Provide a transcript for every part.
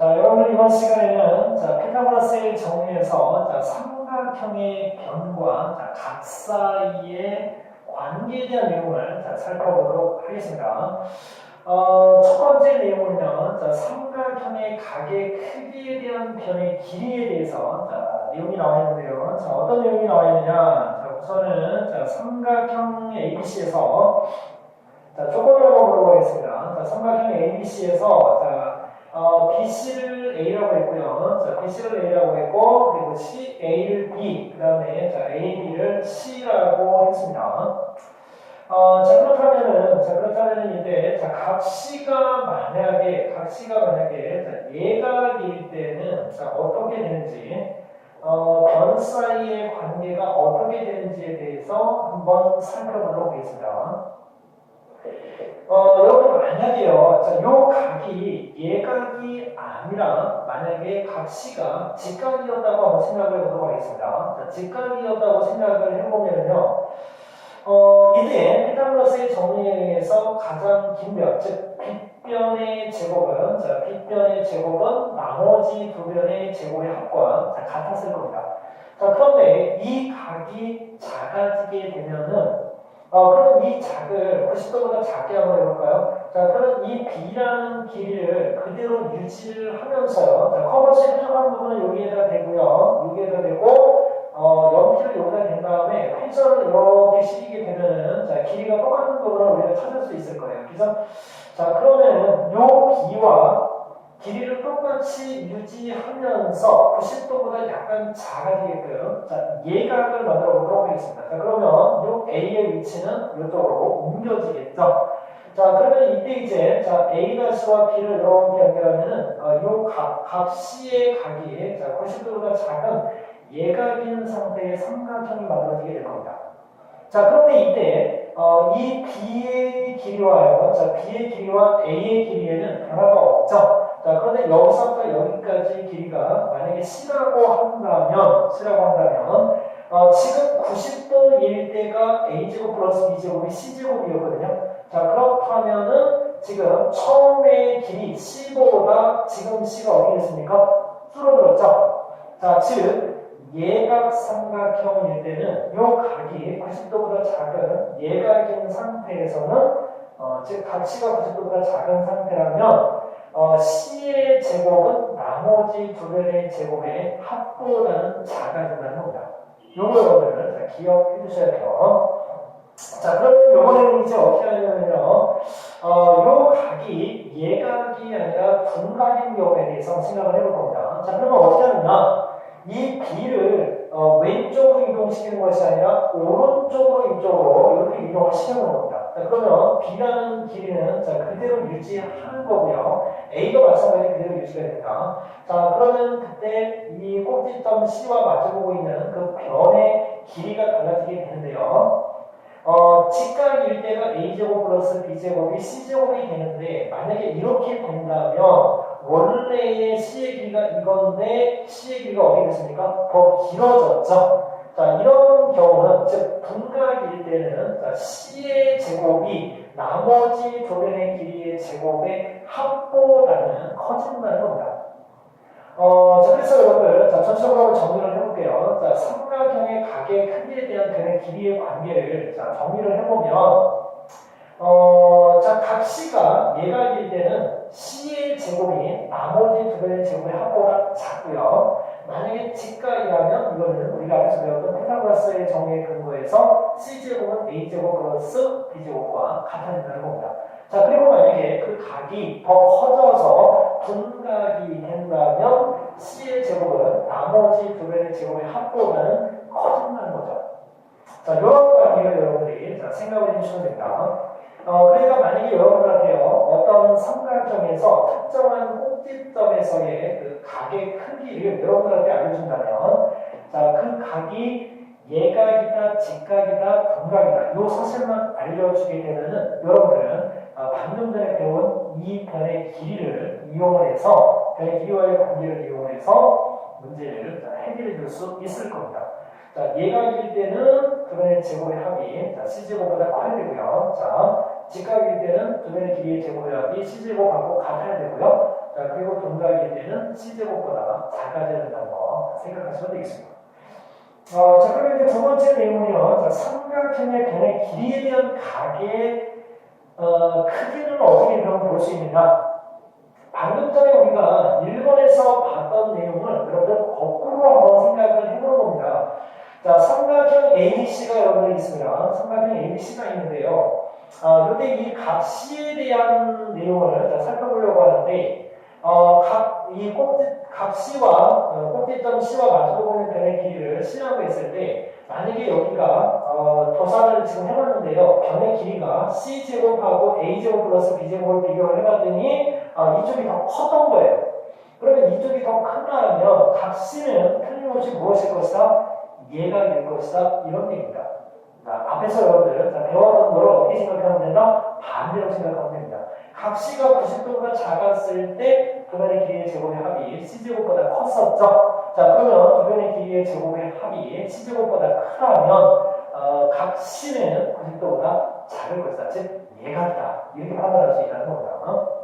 자, 여러분 이번 시간에는 자, 피타고라스의 정리에서 자, 삼각형의 변과 자, 각 사이의 관계에 대한 내용을 자, 살펴보도록 하겠습니다. 어, 첫 번째 내용은요, 자, 삼각형의 각의 크기에 대한 변의 길이에 대해서 자, 내용이 나와 있는데요. 자, 어떤 내용이 나와 있느냐? 자, 우선은 자, 삼각형 ABC에서 자, 조건을 한번 물어보겠습니다. 자, 삼각형 ABC에서 자, 어, BC를 A라고 했고요. 자, BC를 A라고 했고, 그리고 C, A를 B, 그 다음에 자, A, B를 C라고 했습니다. 어, 자, 그렇다면은, 자, 그렇다면은 이제, 자, 각 C가 만약에, 각 C가 만약에, 자, 예각일 때는, 자, 어떻게 되는지, 어, 변 사이의 관계가 어떻게 되는지에 대해서 한번 살펴보도록 하겠습니다. 어, 여러분 만약에요, 자, 요 각이 예각이 아니라 만약에 각 C가 직각이었다고 생각을 해보도록 하겠습니다. 자, 직각이었다고 생각을 해보면요, 어, 이때 피타고라스의 정리에 의해서 가장 긴 변, 즉 빗변의 제곱은 자, 빗변의 제곱은 나머지 두 변의 제곱의 합과 자, 같았을 겁니다. 자, 그런데 이 각이 작아지게 되면은 어, 그럼 이 작을 90도보다 작게 한번 해볼까요? 자, 그럼 이 B라는 길이를 그대로 유지를 하면서요. 자, 커버시 뾰족한 부분은 여기에다 대고요. 여기에다 대고, 어, 연필을 여기다 댄 다음에 펜슬을 이렇게 시리게 되면은, 자, 길이가 똑같은 부분을 우리가 찾을 수 있을 거예요. 그래서, 자, 그러면은 요 B와 길이를 똑같이 유지하면서 90도보다 약간 작아지게끔 자, 예각을 만들어 보도록 하겠습니다. 자, 그러면 이 A의 위치는 이쪽으로 옮겨지겠죠. 자, 그러면 이때 이제 자, A가 B를 이렇게 연결하면은 어, 이 각, 각 C의 각이 자, 90도보다 작은 예각인 상태의 삼각형이 만들어지게 될 겁니다. 자, 그런데 이때 어, 이 B의 길이와요. 자, B의 길이와 A의 길이에는 변화가 없죠. 자, 그런데 여기서부터 여기까지 길이가 만약에 C라고 한다면, C라고 한다면, 어, 지금 90도일 때가 A제곱 플러스 B제곱이 C제곱이었거든요. 자, 그렇다면은 지금 처음의 길이 C보다 지금 C가 어떻게 됐습니까? 줄어들었죠? 자, 즉, 예각 삼각형일 때는 요 각이 90도보다 작은 예각인 상태에서는 어, 즉 각시가 90도보다 작은 상태라면 어, C의 제곱은 나머지 두 변의 제곱의 합보다는 작아진다는 겁니다. 여러분들 자, 기억해 주셔야 돼요. 자, 그럼 요번에는 이제 어떻게 하냐면요. 어, 요 각이 예각이 아니라 분각인 경우에 대해서 생각을 해볼 겁니다. 자, 그러면 어떻게 하느냐. 이 B를 어, 왼쪽으로 이동시키는 것이 아니라 오른쪽으로 이쪽으로 이렇게 이동을 시키는 겁니다. 자, 그러면 B라는 길이는 자, 그대로 유지하는 거고요. A도 마찬가지 그대로 유지가 됩니다. 자, 그러면 그때 이 꼭지점 C와 마주보고 있는 그 변의 길이가 달라지게 되는데요. 어, 직각일 때가 A제곱 플러스 B제곱이 C제곱이 되는데 만약에 이렇게 된다면 원래의 C의 길이가 이건데 C의 길이가 어떻게 됐습니까? 더 길어졌죠. 자, 이런 경우는 즉 분각일 때는 자, C의 제곱이 나머지 두 변의 길이의 제곱의 합보다는 커진다는 겁니다. 어, 자, 그래서 여러분들, 자, 전체적으로 정리를 해볼게요. 자, 삼각형의 각의 크기에 대한 변의 길이의 관계를, 자, 정리를 해보면, 어, 자, 각 C가 예각일 때는 C의 제곱이 나머지 두 변의 제곱의 합보다 작고요. 만약에 직각이라면 이거는 우리가 앞에서 배웠던 피타고라스의 정의에 근거해서 C제곱은 A제곱 플러스 B제곱과 같아진다는 겁니다. 자, 그리고 만약에 그 각이 더 커져서 분각이 된다면 C의 제곱은 나머지 두 변의 제곱의 합보다는 커진다는 거죠. 자, 이런 관계를 여러분들이 자, 생각을 해주시면 됩니다. 어, 그러니까 만약에 여러분들한테요, 어떤 삼각형에서 특정한 꼭지점에서의 그 각의 크기를 여러분들한테 알려준다면, 자, 그 각이 예각이다, 직각이다, 분각이다, 이 사실만 알려주게 되면은 여러분들은 아, 방금 전에 배운 이 변의 길이를 이용을 해서, 변의 길이와의 관계를 이용해서 문제를 자, 해결해 줄 수 있을 겁니다. 자, 예각일 때는 두 변의 제곱의 합이 자, C제곱보다 커야 되고요. 자, 직각일 때는 두 변의 길이의 제곱의 합이 C제곱하고 같아야 되고요. 자, 그리고 동각일 때는 C제곱보다 작아져야 된다는 거 생각하시면 되겠습니다. 어, 자, 그러면 이제 두 번째 내용은요. 자, 삼각형의 변의 길이에 대한 각의 어, 크기는 어떻게 그럼 볼 수 있느냐? 방금 전에 우리가 1번에서 봤던 내용을 여러분들 거꾸로 한번 생각을 해보는 겁니다. 자, 삼각형 ABC가 여러분들 있습니다. 삼각형 ABC가 있는데요. 아, 이때 이 값C에 대한 내용을 자, 살펴보려고 하는데, 어, 각, 이 꼭지, 각 C와, 어, 꼭지점 C와 마주보고 있는 변의 길이를 C라고 했을 때, 만약에 여기가, 어, 도산을 지금 해봤는데요. 변의 길이가 C제곱하고 A제곱 플러스 B제곱을 비교를 해봤더니, 어, 이쪽이 더 컸던 거예요. 그러면 이쪽이 더 크다면, 각 C는 틀림없이 무엇일 것이다? 얘가 될 것이다. 이런 얘기입니다. 자, 앞에서 여러분들 자, 배워본 거를 어떻게 생각하면 된다? 반대로 생각하면 됩니다. 각 C가 90도보다 작았을 때 두변의 길이의 제곱의 합이 C제곱보다 컸었죠. 자, 그러면 두변의 길이의 제곱의 합이 C제곱보다 크다면 어, 각 C는 90도보다 작을 것이다. 즉, 얘가 크다. 이렇게 판단할 수 있다는 겁니다. 어,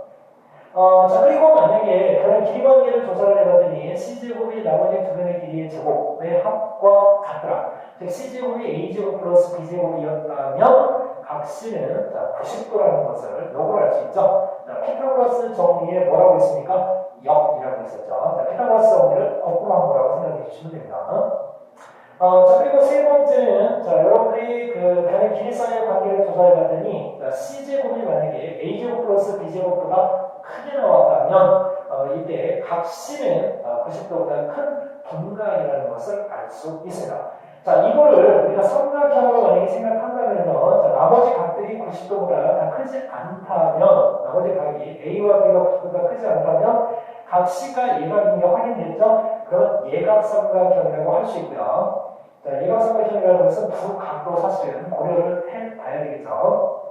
자, 그리고 만약에 그런 길이 관계를 조사를 해봤더니 C제곱이 나머지 두 변의 길이의 제곱의 합과 같더라. 즉, C제곱이 A제곱 플러스 B제곱이었다면 각 C는 자, 90도라는 것을 알수 있죠. 자, 피타고라스 정리에 뭐라고 있습니까? 역이라고 있었죠. 자, 피타고라스 정리를 거꾸로 한 거라고 생각해 주시면 됩니다. 어, 자, 그리고 세 번째는, 자, 여러분들이 그 변의 길이 사이의 관계를 조사해 봤더니, 자, C제곱이 만약에 A제곱 플러스 B제곱보다 크게 나왔다면, 어, 이때 각 C는 어, 90도보다 큰 분각이라는 것을 알 수 있습니다. 자, 이거를 우리가 삼각형으로 만약에 생각한다면요, 자, 나머지 각들이 90도보다 다 크지 않다면, 나머지 각이 A와 B가 90도보다 크지 않다면, 각 C가 예각인 게 확인됐죠? 그럼 예각 삼각형이라고 할 수 있고요. 자, 예각 삼각형이라는 것은 두 각도 사실은 고려를 해 봐야 되겠죠.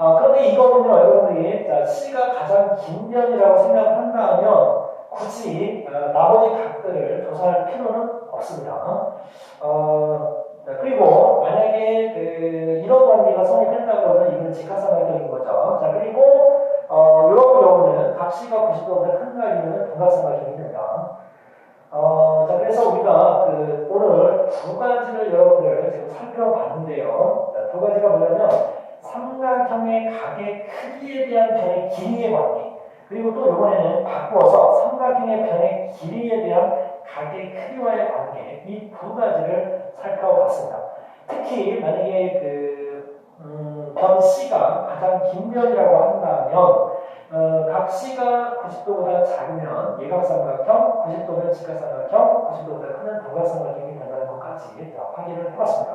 아, 그런데 이거는요, 여러분들이 자, C가 가장 긴 변이라고 생각한다면 굳이 어, 나머지 각들을 조사할 필요는 없습니다. 어, 자, 그리고 만약에 그 이런 관계가 성립했다 그러면 이건 직각삼각형인 거죠. 자, 그리고 어, 이런 경우는 각 C가 90도보다 큰 각이면 동각삼각형이 됩니다. 어, 자, 그래서 우리가 그 오늘 두 가지를 여러분들 지금 살펴봤는데요. 자, 두 가지가 뭐냐면 삼각형의 각의 크기에 대한 변의 길이의 관계. 그리고 또 이번에는 바꾸어서 삼각형의 변의 길이에 대한 각의 크기와의 관계. 이 두 가지를 살펴봤습니다. 특히 만약에 그, 음, 변 C가 가장 긴 변이라고 한다면 어, 각 C가 90도보다 작으면 예각삼각형, 90도면 직각삼각형, 90도보다 크면 도각삼각형이 된다는 것까지 자, 확인을 해봤습니다.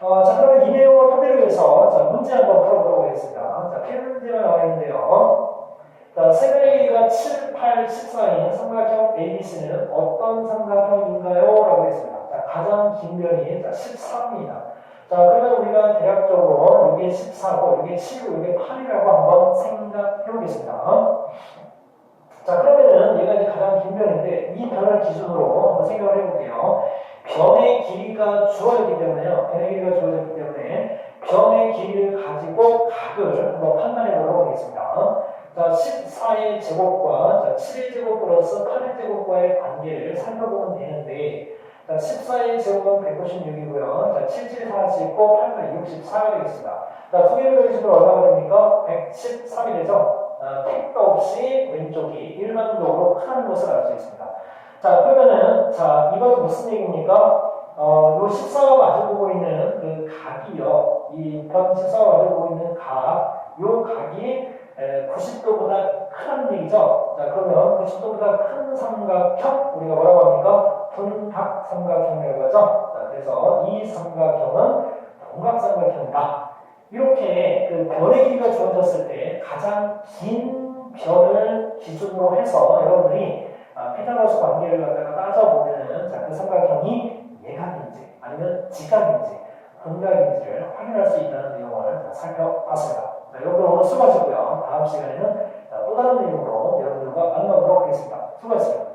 어, 자, 그러면 이 내용을 토대로 해서 자, 문제 한번 풀어보도록 하겠습니다. 자, 피해 문제가 나와 있는데요. 자, 세배기가 7, 8, 14인 삼각형 ABC는 어떤 삼각형인가요? 라고 했습니다. 자, 가장 긴 변이 자, 14입니다. 자, 그러면 우리가 대략적으로 이게 14고, 이게 7고, 이게 8이라고 한번 생각해 보겠습니다. 자, 그러면은 얘가 이제 가장 긴 변인데, 이 변을 기준으로 한번 생각을 해볼게요. 변의 길이가 주어졌기 때문에요. 변의 길이가 주어졌기 때문에, 변의 길이를 가지고 각을 한번 판단해 보도록 하겠습니다. 자, 14의 제곱과 자, 7의 제곱 플러스 8의 제곱과의 관계를 살펴보면 되는데, 자, 14의 제곱은 196이고요. 자, 7, 7, 40 있고 8, 8, 64가 되겠습니다. 자, 두 개를 더해주면 얼마가 됩니까? 113이 되죠? 아, 택도 없이 왼쪽이 일반적으로 크다는 것을 알 수 있습니다. 자, 그러면은, 자, 이건 무슨 얘기입니까? 어, 요 14가 마주보고 있는 그 각이요. 이변 14가 마주보고 있는 각, 요 각이 90도보다 크다는 얘기죠. 자, 그러면 90도보다 큰 삼각형, 우리가 뭐라고 합니까? 분각 삼각형이라고 하죠. 자, 그래서 이 삼각형은 동각 삼각형이다. 이렇게 그 변의 길이가 주어졌을 때 가장 긴 변을 기준으로 해서 여러분들이 아, 피타고라스 관계를 갖다가 따져보면은 자, 그 삼각형이 예각인지 아니면 직각인지 분각인지를 확인할 수 있다는 내용을 자, 살펴봤습니다. 자, 여러분 오늘 수고하셨고요. 다음 시간에는 자, 또 다른 내용으로 여러분들과 만나보도록 하겠습니다. 수고하셨습니다.